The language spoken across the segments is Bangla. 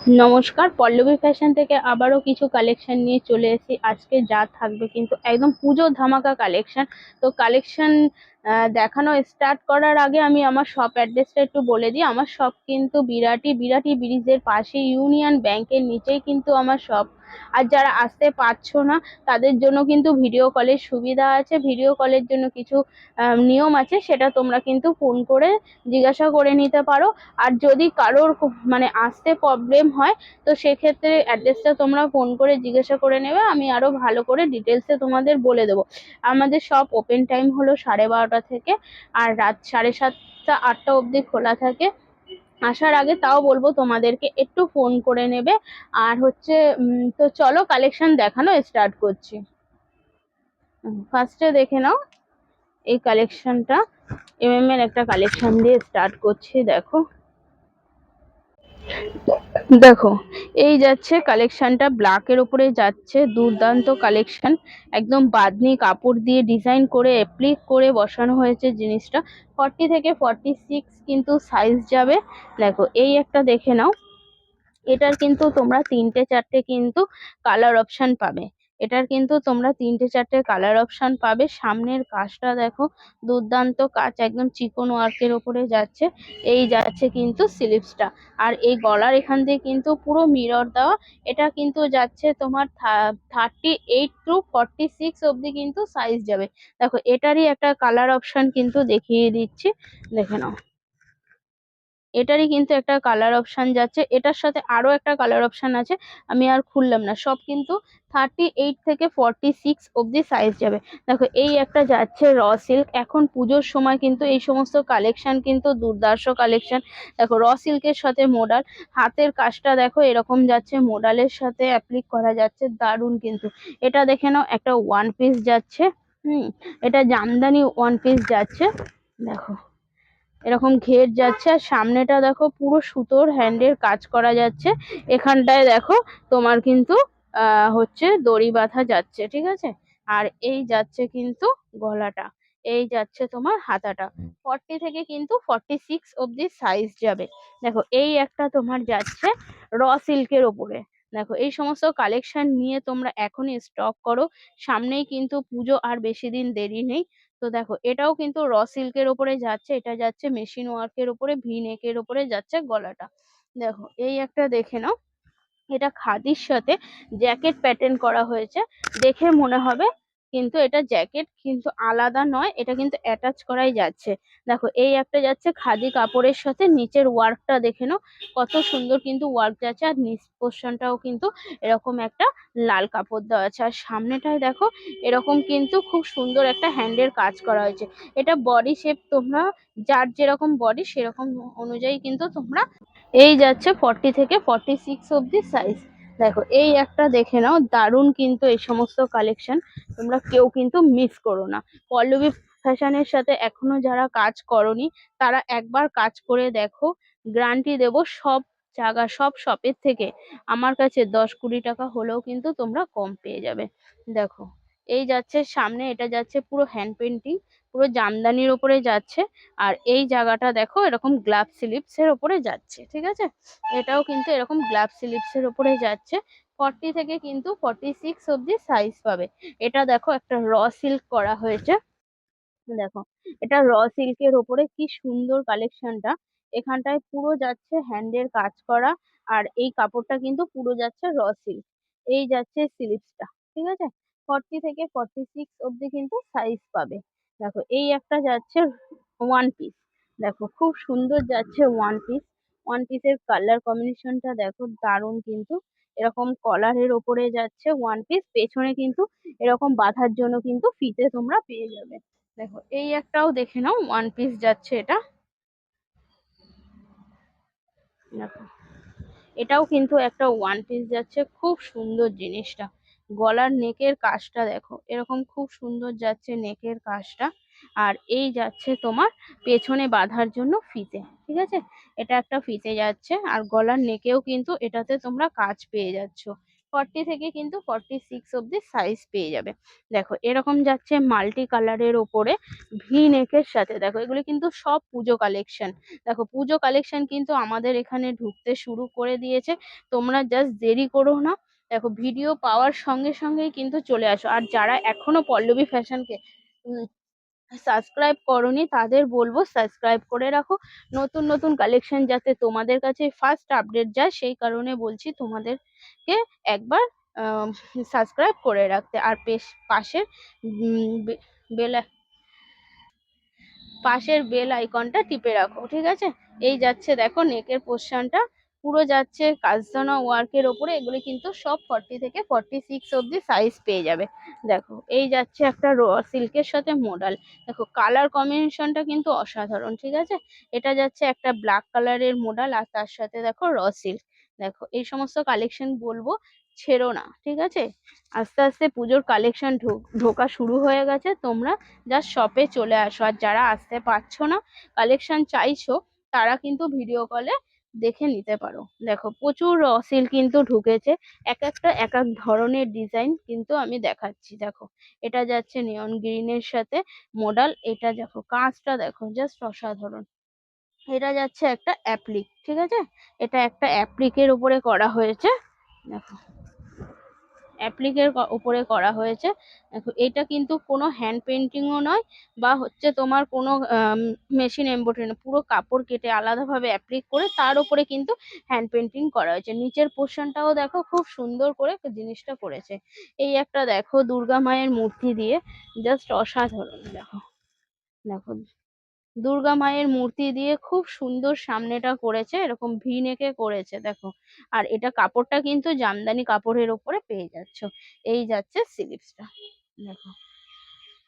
নমস্কার, পল্লবী ফ্যাশন থেকে আবারও কিছু কালেকশন নিয়ে চলে এসেছি। আজকে যা থাকবে কিন্তু একদম পুজো ধামাকা কালেকশন তো কালেকশন দেখানো স্টার্ট করার আগে আমি আমার শপ অ্যাড্রেসটা একটু বলে দিই। আমার শপ কিন্তু বিরাটি বিরাটি ব্রিজের পাশে ইউনিয়ন ব্যাংকের নিচেই কিন্তু আমার শপ আর যারা আসতে পারছ না, তাদের জন্য কিন্তু ভিডিও কলের সুবিধা আছে। ভিডিও কলের জন্য কিছু নিয়ম আছে, সেটা তোমরা কিন্তু ফোন করে জিজ্ঞাসা করে নিতে পারো। আর যদি কারোর মানে আসতে প্রবলেম হয়, তো সেক্ষেত্রে অ্যাড্রেসটা তোমরা ফোন করে জিজ্ঞাসা করে নেবে। আমি আরও ভালো করে ডিটেলসে তোমাদের বলে দেবো। আমাদের সব ওপেন টাইম হলো সাড়ে বারোটা থেকে, আর রাত সাড়ে সাতটা, আটটা অবধি খোলা থাকে। আসার আগে তাও বলব তোমাদেরকে একটু ফোন করে নেবে। আর হচ্ছে তো চলো কালেকশন দেখানো স্টার্ট করছি। ফার্স্টে দেখে নাও, এই কালেকশনটা এম এর একটা কালেকশন দিয়ে স্টার্ট করছি, দেখো। দেখো, এই যাচ্ছে কালেকশনটা ব্ল্যাকের ওপরে যাচ্ছে দুর্দান্ত কালেকশন একদম বাদনি কাপড় দিয়ে ডিজাইন করে অ্যাপ্লিক করে বসানো হয়েছে জিনিসটা। ফর্টি থেকে ফর্টি সিক্স কিন্তু সাইজ যাবে। দেখো, এই একটা দেখে নাও। এটার কিন্তু তোমরা তিনটে, চারটে কিন্তু কালার অপশান পাবে। এটার কিন্তু তোমরা তিনটে চারটে কালার অপশন পাবে। সামনের কাজটা দেখো, দুর্দান্ত কাজ, একদম চিকন ওয়ার্ক এর ওপরে যাচ্ছে। এই যাচ্ছে কিন্তু স্লিভসটা আর এই গলার এখান দিয়ে কিন্তু পুরো মিরর দেওয়া, এটা কিন্তু যাচ্ছে তোমার thirty eight to forty six অব্দি কিন্তু সাইজ যাবে। দেখো, এটারই একটা কালার অপশন কিন্তু দেখিয়ে দিচ্ছি। দেখে নাও। এটারই কিন্তু একটা কালার অপশন যাচ্ছে। এটার সাথে আরও একটা কালার অপশন আছে, আমি আর খুললাম না। সব কিন্তু থার্টি এইট থেকে ফর্টি সিক্স অব্দি সাইজ যাবে। দেখো, এই একটা যাচ্ছে র সিল্ক এখন পুজোর সময় কিন্তু এই সমস্ত কালেকশন কিন্তু দুর্দার্শ কালেকশন দেখো র সিল্কের সাথে মোডাল হাতের কাজটা দেখো, এরকম যাচ্ছে। মোডালের সাথে অ্যাপ্লিক করা যাচ্ছে। দারুণ কিন্তু। এটা দেখে নাও, একটা ওয়ান পিস যাচ্ছে। হুম, এটা জামদানি ওয়ান পিস যাচ্ছে। দেখো। এরকম ঘের যাচ্ছে আর সামনেটা দেখো পুরো সুতোর হ্যান্ডের কাজ করা যাচ্ছে। এখানটায় দেখো তোমার কিন্তু আহ হচ্ছে দড়ি বাঁধা যাচ্ছে ঠিক আছে? আর এই যাচ্ছে কিন্তু গলাটা এই যাচ্ছে তোমার হাতাটা। ফর্টি থেকে কিন্তু ফর্টি সিক্স অব্দি সাইজ যাবে। দেখো এই একটা তোমার যাচ্ছে র সিল্কের ওপরে দেখো এই সমস্ত কালেকশন নিয়ে তোমরা এখনই স্টক করো। সামনেই কিন্তু পুজো আর বেশি দিন দেরি নেই। তো দেখো এটাও কিন্তু র সিল্কের ওপরে যাচ্ছে, এটা যাচ্ছে মেশিন ওয়ার্কের ওপরে ভি নেকের ওপরে যাচ্ছে গলাটা। দেখো এই একটা দেখে নাও, এটা খাদির সাথে জ্যাকেট প্যাটার্ন করা হয়েছে। দেখে মনে হবে কিন্তু এটা জ্যাকেট কিন্তু আলাদা নয়, এটা কিন্তু অ্যাটাচ করাই যাচ্ছে। দেখো, এই একটা যাচ্ছে খাদি কাপড়ের সাথে, নিচের ওয়ার্কটা দেখে নাও, কত সুন্দর কিন্তু ওয়ার্ক যাচ্ছে। আর নিচ পোর্শনটাও কিন্তু এরকম একটা লাল কাপড় দেওয়া আছে। আর সামনেটায় দেখো, এরকম কিন্তু খুব সুন্দর একটা হ্যান্ডের কাজ করা হয়েছে। এটা বডি শেপ তোমরা, যার যেরকম বডি সেরকম অনুযায়ী কিন্তু তোমরা, এই যাচ্ছে ফর্টি থেকে ফর্টি সিক্স অব্দি সাইজ দেখো, এই একটা দেখে নাও, দারুণ কিন্তু এই সমস্ত কালেকশন তোমরা কেউ কিন্তু মিস করো না। পল্লবী ফ্যাশনের সাথে এখনও যারা কাজ করনি, তারা একবার কাজ করে দেখো। গ্যারান্টি দেব সব জায়গা, সব শপের থেকে। আমার কাছে দশ কুড়ি টাকা হলেও কিন্তু তোমরা কম পেয়ে যাবে। দেখো। এই যাচ্ছে, সামনে এটা যাচ্ছে পুরো হ্যান্ড পেন্টিং পুরো জামদানির ওপরে যাচ্ছে। আর এই জায়গাটা দেখো, এরকম গ্লাভ স্লিপস এর ওপরে যাচ্ছে, ঠিক আছে? এটাও কিন্তু এরকম গ্লাভ স্লিপস এর ওপরে যাচ্ছে। ফর্টি থেকে কিন্তু ফর্টি সিক্স অব্দি সাইজ পাবে। এটা দেখো, একটা র সিল্ক করা হয়েছে। দেখো, এটা র সিল্কের ওপরে কি সুন্দর কালেকশনটা এখানটায় পুরো যাচ্ছে হ্যান্ডের কাজ করা, আর এই কাপড়টা কিন্তু পুরো যাচ্ছে র সিল্ক এই যাচ্ছে স্লিপসটা ঠিক আছে? ফর্টি থেকে ফর্টি সিক্স অব্দি কিন্তু সাইজ পাবে। দেখো, এই একটা যাচ্ছে ওয়ান পিস দেখো, খুব সুন্দর যাচ্ছে ওয়ান পিস ওয়ান পিসের কালার কম্বিনেশনটা দেখো, দারুণ কিন্তু। এরকম কলারের ওপরে যাচ্ছে ওয়ান পিস পেছনে কিন্তু এরকম বাঁধার জন্য কিন্তু ফিতে তোমরা পেয়ে যাবে। দেখো, এই একটাও দেখে নাও ওয়ান পিস যাচ্ছে এটা। দেখো, এটাও কিন্তু একটা ওয়ান পিস যাচ্ছে, খুব সুন্দর জিনিসটা। গলার নেকের কাজটা দেখো। এরকম খুব সুন্দর যাচ্ছে নেকের কাজটা। আর এই যাচ্ছে তোমার পেছনে বাঁধার জন্য ফিতে, ঠিক আছে? এটা একটা ফিতে যাচ্ছে আর গলার নেকেও কিন্তু এটাতে তোমরা কাজ পেয়ে যাচ্ছ। ফর্টি থেকে কিন্তু ফর্টি সিক্স অব্দি সাইজ পেয়ে যাবে। দেখো, এরকম যাচ্ছে মাল্টি কালারের ওপরে ভি নেকের সাথে। দেখো, এগুলো কিন্তু সব পুজো কালেকশন। দেখো, পুজো কালেকশন কিন্তু আমাদের এখানে ঢুকতে শুরু করে দিয়েছে। তোমরা জাস্ট দেরি করো না। দেখো ভিডিও পাওয়ার সঙ্গে সঙ্গেই কিন্তু চলে আসো। আর যারা এখনও পল্লবী ফ্যাশনকে সাবস্ক্রাইব করনি তাদের বলব সাবস্ক্রাইব করে রাখো। নতুন নতুন কালেকশন যাতে তোমাদের কাছে ফার্স্ট আপডেট যায়, সেই কারণে বলছি তোমাদেরকে একবার সাবস্ক্রাইব করে রাখতে। আর পেশ, পাশের বেল পাশের বেল আইকনটা টিপে রাখো, ঠিক আছে? এই যাচ্ছে দেখো নেকের পোর্শনটা পুরো যাচ্ছে কাজদানা ওয়ার্কের ওপরে, এগুলো কিন্তু সব ফর্টি থেকে ফর্টি সিক্স অব্দি সাইজ পেয়ে যাবে। দেখো, এই যাচ্ছে একটা র সিল্কের সাথে মডাল দেখো কালার কম্বিনেশনটা কিন্তু অসাধারণ, ঠিক আছে? এটা যাচ্ছে একটা ব্ল্যাক কালারের মডাল আর তার সাথে দেখো র সিল্ক দেখো, এই সমস্ত কালেকশন বলব, ছেড়ো না, ঠিক আছে? আস্তে আস্তে পুজোর কালেকশন ঢোকা শুরু হয়ে গেছে, তোমরা জাস্ট শপে চলে আসো। আর যারা আসতে পারছ না কালেকশন চাইছো, তারা কিন্তু ভিডিও কলে দেখে নিতে পারো। দেখো, প্রচুর র সিল্ক কিন্তু ঢুকেছে। এক একটা, এক এক ধরনের ডিজাইন কিন্তু আমি দেখাচ্ছি। দেখো, এটা যাচ্ছে নিয়ন গ্রিনের সাথে মডাল এটা দেখো, কাঁচটা দেখো জাস্ট অসাধারণ। এটা যাচ্ছে একটা অ্যাপ্লিক ঠিক আছে? এটা একটা অ্যাপ্লিকের উপরে করা হয়েছে। দেখো। অ্যাপ্লিকের উপরে করা হয়েছে। এটা কিন্তু কোনো হ্যান্ড পেন্টিংও নয়, বা হচ্ছে তোমার কোনো মেশিন এমব্রয়ডারি না পুরো কাপড় কেটে আলাদাভাবে অ্যাপ্লিক করে তার উপরে কিন্তু হ্যান্ড পেন্টিং করা হয়েছে। নিচের পোর্শনটাও দেখো খুব সুন্দর করে জিনিসটা করেছে। এই একটা দেখো দুর্গা মায়ের মূর্তি দিয়ে জাস্ট অসাধারণ, দেখো। দেখো দুর্গা মায়ের মূর্তি দিয়ে খুব সুন্দর সামনেটা করেছে, এরকম ভি নেকে করেছে, দেখো। আর এটা কাপড়টা কিন্তু জামদানি কাপড়ের ওপরে পেয়ে যাচ্ছ। এই যাচ্ছে স্লিভসটা দেখো।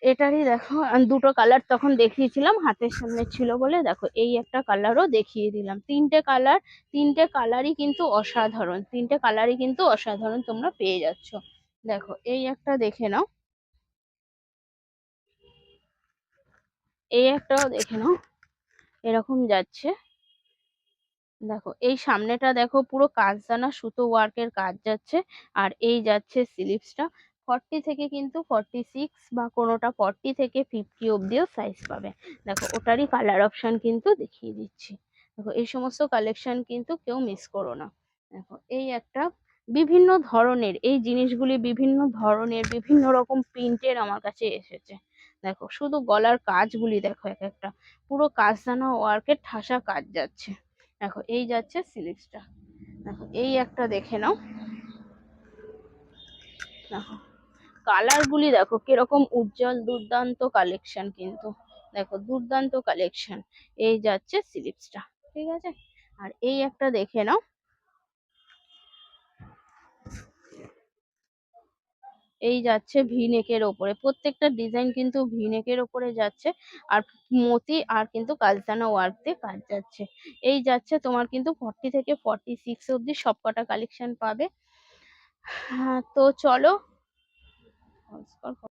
এটারই দেখো দুটো কালার তখন দেখিয়েছিলাম, হাতের সামনে ছিল বলে, দেখো, এই একটা কালারও দেখিয়ে দিলাম। তিনটে কালার, তিনটে কালারই কিন্তু অসাধারণ, তিনটে কালারই কিন্তু অসাধারণ তোমরা পেয়ে যাচ্ছ। দেখো, এই একটা দেখে নাও। এই একটাও দেখে নাও। এরকম যাচ্ছে। দেখো, এই সামনেটা দেখো, পুরো কাজদানা সুতো ওয়ার্কের কাজ যাচ্ছে, আর এই যাচ্ছে স্লিভসটা ফর্টি থেকে কিন্তু ফর্টি সিক্স বা কোনোটা ফর্টি থেকে ফিফটি অব্দিও সাইজ পাবে। দেখো, ওটারই কালার অপশন কিন্তু দেখিয়ে দিচ্ছি। দেখো, এই সমস্ত কালেকশন কিন্তু কেউ মিস করো না। দেখো, এই একটা বিভিন্ন ধরনের, এই জিনিসগুলি বিভিন্ন ধরনের, বিভিন্ন রকম প্রিন্টের আমার কাছে এসেছে। দেখো, শুধু গলার কাজগুলি দেখো এক একটা। পুরো কাজদানা ওয়ার্কের ঠাসা কাজ যাচ্ছে। দেখো, এই যাচ্ছে সিলিক্সটা দেখো, এই একটা দেখে নাও। দেখো, কালারগুলি দেখো, কীরকম উজ্জ্বল দুর্দান্ত কালেকশন কিন্তু। দেখো, দুর্দান্ত কালেকশন। এই যাচ্ছে সিলিপসটা, ঠিক আছে? আর এই একটা দেখে নাও। এই যাচ্ছে ভি নেকের ওপরে। প্রত্যেকটা ডিজাইন কিন্তু ভি নেকের ওপরে যাচ্ছে আর মতি আর কিন্তু কাজদানা ওয়ার্ক দিয়ে কাজ যাচ্ছে। এই যাচ্ছে তোমার কিন্তু ফর্টি থেকে ফর্টি সিক্স অব্দি সব কটা কালেকশন পাবে। হ্যাঁ তো চলো।